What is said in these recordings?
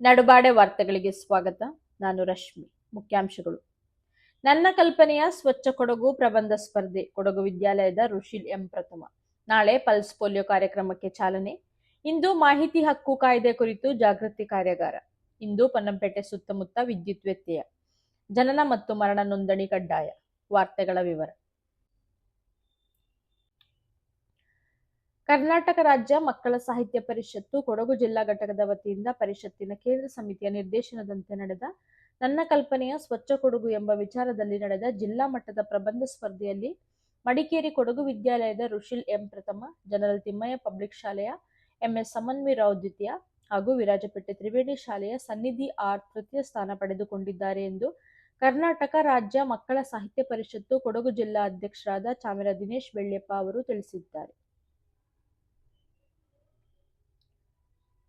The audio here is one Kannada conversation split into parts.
ನಡುಬಾಡೆ ವಾರ್ತೆಗಳಿಗೆ ಸ್ವಾಗತ. ನಾನು ರಶ್ಮಿ. ಮುಖ್ಯಾಂಶಗಳು. ನನ್ನ ಕಲ್ಪನೆಯ ಸ್ವಚ್ಛ ಕೊಡಗು ಪ್ರಬಂಧ ಸ್ಪರ್ಧೆ, ಕೊಡಗು ವಿದ್ಯಾಲಯದ ಋಷಿಲ್ ಎಂ ಪ್ರಥಮ. ನಾಳೆ ಪಲ್ಸ್ ಪೋಲಿಯೋ ಕಾರ್ಯಕ್ರಮಕ್ಕೆ ಚಾಲನೆ. ಇಂದು ಮಾಹಿತಿ ಹಕ್ಕು ಕಾಯ್ದೆ ಕುರಿತು ಜಾಗೃತಿ ಕಾರ್ಯಾಗಾರ. ಇಂದು ಪೊನ್ನಂಪೇಟೆ ಸುತ್ತಮುತ್ತ ವಿದ್ಯುತ್ ವ್ಯತ್ಯಯ. ಜನನ ಮತ್ತು ಮರಣ ನೋಂದಣಿ ಕಡ್ಡಾಯ. ವಾರ್ತೆಗಳ ವಿವರ. ಕರ್ನಾಟಕ ರಾಜ್ಯ ಮಕ್ಕಳ ಸಾಹಿತ್ಯ ಪರಿಷತ್ತು ಕೊಡಗು ಜಿಲ್ಲಾ ಘಟಕದ ವತಿಯಿಂದ ಪರಿಷತ್ತಿನ ಕೇಂದ್ರ ಸಮಿತಿಯ ನಿರ್ದೇಶನದಂತೆ ನಡೆದ ನನ್ನ ಕಲ್ಪನೆಯ ಸ್ವಚ್ಛ ಕೊಡಗು ಎಂಬ ವಿಚಾರದಲ್ಲಿ ನಡೆದ ಜಿಲ್ಲಾ ಮಟ್ಟದ ಪ್ರಬಂಧ ಸ್ಪರ್ಧೆಯಲ್ಲಿ ಮಡಿಕೇರಿ ಕೊಡಗು ವಿದ್ಯಾಲಯದ ಋಷಿಲ್ ಎಂ ಪ್ರಥಮ, ಜನರಲ್ ತಿಮ್ಮಯ್ಯ ಪಬ್ಲಿಕ್ ಶಾಲೆಯ ಎಂಎಸ್ ಸಮನ್ವಿ ರಾವ್ ದ್ವಿತೀಯ ಹಾಗೂ ವಿರಾಜಪೇಟೆ ತ್ರಿವೇಣಿ ಶಾಲೆಯ ಸನ್ನಿಧಿ ಆರ್ ತೃತೀಯ ಸ್ಥಾನ ಪಡೆದುಕೊಂಡಿದ್ದಾರೆ ಎಂದು ಕರ್ನಾಟಕ ರಾಜ್ಯ ಮಕ್ಕಳ ಸಾಹಿತ್ಯ ಪರಿಷತ್ತು ಕೊಡಗು ಜಿಲ್ಲಾ ಅಧ್ಯಕ್ಷರಾದ ಚಾಮರ ದಿನೇಶ್ ಬೆಳ್ಳೆಪ್ಪ ಅವರು ತಿಳಿಸಿದ್ದಾರೆ.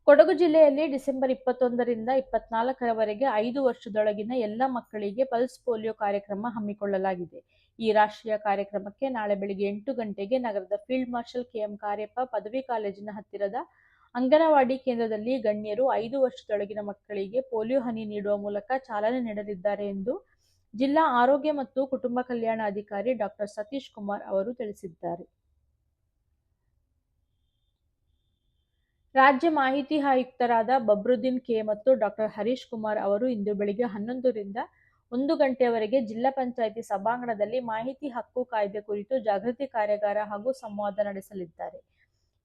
ಕೊಡಗು ಜಿಲ್ಲೆಯಲ್ಲಿ ಡಿಸೆಂಬರ್ ಇಪ್ಪತ್ತೊಂದರಿಂದ ಇಪ್ಪತ್ನಾಲ್ಕರವರೆಗೆ ಐದು ವರ್ಷದೊಳಗಿನ ಎಲ್ಲ ಮಕ್ಕಳಿಗೆ ಪಲ್ಸ್ ಪೋಲಿಯೋ ಕಾರ್ಯಕ್ರಮ ಹಮ್ಮಿಕೊಳ್ಳಲಾಗಿದೆ. ಈ ರಾಷ್ಟ್ರೀಯ ಕಾರ್ಯಕ್ರಮಕ್ಕೆ ನಾಳೆ ಬೆಳಿಗ್ಗೆ ಎಂಟು ಗಂಟೆಗೆ ನಗರದ ಫೀಲ್ಡ್ ಮಾರ್ಷಲ್ ಕೆಎಂ ಕಾರ್ಯಪ್ಪ, ಪದವಿ ಕಾಲೇಜಿನ ಹತ್ತಿರದ ಅಂಗನವಾಡಿ ಕೇಂದ್ರದಲ್ಲಿ ಗಣ್ಯರು ಐದು ವರ್ಷದೊಳಗಿನ ಮಕ್ಕಳಿಗೆ ಪೋಲಿಯೋ ಹನಿ ನೀಡುವ ಮೂಲಕ ಚಾಲನೆ ನೀಡಲಿದ್ದಾರೆ ಎಂದು ಜಿಲ್ಲಾ ಆರೋಗ್ಯ ಮತ್ತು ಕುಟುಂಬ ಕಲ್ಯಾಣ ಅಧಿಕಾರಿ ಡಾಕ್ಟರ್ ಸತೀಶ್ ಕುಮಾರ್ ಅವರು ತಿಳಿಸಿದ್ದಾರೆ. ರಾಜ್ಯ ಮಾಹಿತಿ ಆಯುಕ್ತರಾದ ಬಬ್ರುದ್ದೀನ್ ಕೆ ಮತ್ತು ಡಾಕ್ಟರ್ ಹರೀಶ್ ಕುಮಾರ್ ಅವರು ಇಂದು ಬೆಳಿಗ್ಗೆ ಹನ್ನೊಂದರಿಂದ ಒಂದು ಗಂಟೆಯವರೆಗೆ ಜಿಲ್ಲಾ ಪಂಚಾಯಿತಿ ಸಭಾಂಗಣದಲ್ಲಿ ಮಾಹಿತಿ ಹಕ್ಕು ಕಾಯ್ದೆ ಕುರಿತು ಜಾಗೃತಿ ಕಾರ್ಯಾಗಾರ ಹಾಗೂ ಸಂವಾದ ನಡೆಸಲಿದ್ದಾರೆ.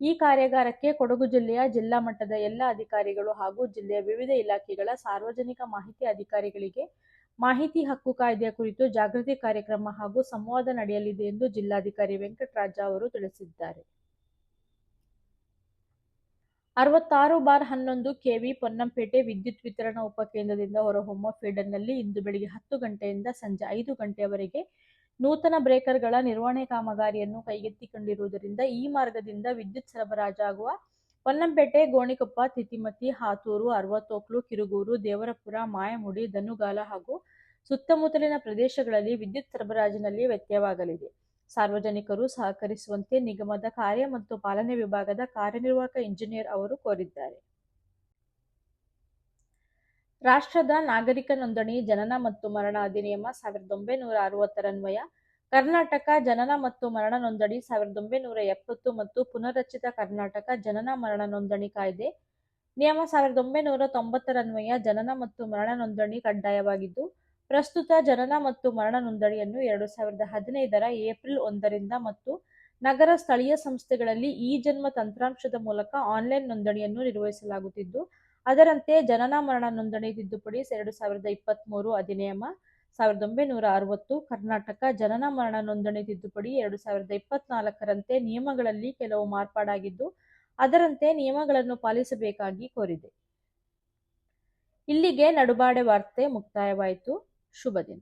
ಈ ಕಾರ್ಯಾಗಾರಕ್ಕೆ ಕೊಡಗು ಜಿಲ್ಲೆಯ ಜಿಲ್ಲಾ ಮಟ್ಟದ ಎಲ್ಲ ಅಧಿಕಾರಿಗಳು ಹಾಗೂ ಜಿಲ್ಲೆಯ ವಿವಿಧ ಇಲಾಖೆಗಳ ಸಾರ್ವಜನಿಕ ಮಾಹಿತಿ ಅಧಿಕಾರಿಗಳಿಗೆ ಮಾಹಿತಿ ಹಕ್ಕು ಕಾಯ್ದೆಯ ಕುರಿತು ಜಾಗೃತಿ ಕಾರ್ಯಕ್ರಮ ಹಾಗೂ ಸಂವಾದ ನಡೆಯಲಿದೆ ಎಂದು ಜಿಲ್ಲಾಧಿಕಾರಿ ವೆಂಕಟರಾಜ ಅವರು ತಿಳಿಸಿದ್ದಾರೆ. ಅರವತ್ತಾರು ಬಾರ್ ಹನ್ನೊಂದು ಕೆವಿ ಪೊನ್ನಂಪೇಟೆ ವಿದ್ಯುತ್ ವಿತರಣಾ ಉಪಕೇಂದ್ರದಿಂದ ಹೊರಹೊಮ್ಮುವ ಫೀಡರ್ನಲ್ಲಿ ಇಂದು ಬೆಳಿಗ್ಗೆ ಹತ್ತು ಗಂಟೆಯಿಂದ ಸಂಜೆ ಐದು ಗಂಟೆಯವರೆಗೆ ನೂತನ ಬ್ರೇಕರ್ಗಳ ನಿರ್ವಹಣೆ ಕಾಮಗಾರಿಯನ್ನು ಕೈಗೆತ್ತಿಕೊಂಡಿರುವುದರಿಂದ ಈ ಮಾರ್ಗದಿಂದ ವಿದ್ಯುತ್ ಸರಬರಾಜಾಗುವ ಪೊನ್ನಂಪೇಟೆ, ಗೋಣಿಕೊಪ್ಪ, ತಿತಿಮತಿ, ಹಾತೂರು, ಅರವತ್ತೋಕ್ಲು, ಕಿರುಗೂರು, ದೇವರಪುರ, ಮಾಯಮುಡಿ, ಧನುಗಾಲ ಹಾಗೂ ಸುತ್ತಮುತ್ತಲಿನ ಪ್ರದೇಶಗಳಲ್ಲಿ ವಿದ್ಯುತ್ ಸರಬರಾಜಿನಲ್ಲಿ ವ್ಯತ್ಯಯವಾಗಲಿದೆ. ಸಾರ್ವಜನಿಕರು ಸಹಕರಿಸುವಂತೆ ನಿಗಮದ ಕಾರ್ಯ ಮತ್ತು ಪಾಲನೆ ವಿಭಾಗದ ಕಾರ್ಯನಿರ್ವಾಹಕ ಇಂಜಿನಿಯರ್ ಅವರು ಕೋರಿದ್ದಾರೆ. ರಾಷ್ಟ್ರದ ನಾಗರಿಕ ನೋಂದಣಿ, ಜನನ ಮತ್ತು ಮರಣ ಅಧಿನಿಯಮ ಸಾವಿರದ ಒಂಬೈನೂರ ಅರವತ್ತರನ್ವಯ ಕರ್ನಾಟಕ ಜನನ ಮತ್ತು ಮರಣ ನೋಂದಣಿ ಸಾವಿರದ ಒಂಬೈನೂರ ಎಪ್ಪತ್ತು ಮತ್ತು ಪುನರ್ರಚಿತ ಕರ್ನಾಟಕ ಜನನ ಮರಣ ನೋಂದಣಿ ಕಾಯ್ದೆ, ನಿಯಮ ಸಾವಿರದ ಒಂಬೈನೂರ ತೊಂಬತ್ತರನ್ವಯ ಜನನ ಮತ್ತು ಮರಣ ನೋಂದಣಿ ಕಡ್ಡಾಯವಾಗಿದ್ದು ಪ್ರಸ್ತುತ ಜನನ ಮತ್ತು ಮರಣ ನೋಂದಣಿಯನ್ನು ಎರಡು ಸಾವಿರದ ಹದಿನೈದರ ಏಪ್ರಿಲ್ ಒಂದರಿಂದ ಮತ್ತು ನಗರ ಸ್ಥಳೀಯ ಸಂಸ್ಥೆಗಳಲ್ಲಿ ಈ ಜನ್ಮ ತಂತ್ರಾಂಶದ ಮೂಲಕ ಆನ್ಲೈನ್ ನೋಂದಣಿಯನ್ನು ನಿರ್ವಹಿಸಲಾಗುತ್ತಿದ್ದು, ಅದರಂತೆ ಜನನ ಮರಣ ನೋಂದಣಿ ತಿದ್ದುಪಡಿ ಎರಡು ಸಾವಿರದ ಇಪ್ಪತ್ತ್ಮೂರು ಅಧಿನಿಯಮ, ಸಾವಿರದ ಒಂಬೈನೂರ ಅರವತ್ತು, ಕರ್ನಾಟಕ ಜನನ ಮರಣ ನೋಂದಣಿ ತಿದ್ದುಪಡಿ ಎರಡು ಸಾವಿರದ ಇಪ್ಪತ್ನಾಲ್ಕರಂತೆ ನಿಯಮಗಳಲ್ಲಿ ಕೆಲವು ಮಾರ್ಪಾಡಾಗಿದ್ದು, ಅದರಂತೆ ನಿಯಮಗಳನ್ನು ಪಾಲಿಸಬೇಕಾಗಿ ಕೋರಿದೆ. ಇಲ್ಲಿಗೆ ನಡುಬಾಡೆ ವಾರ್ತೆ ಮುಕ್ತಾಯವಾಯಿತು. শুভ দিন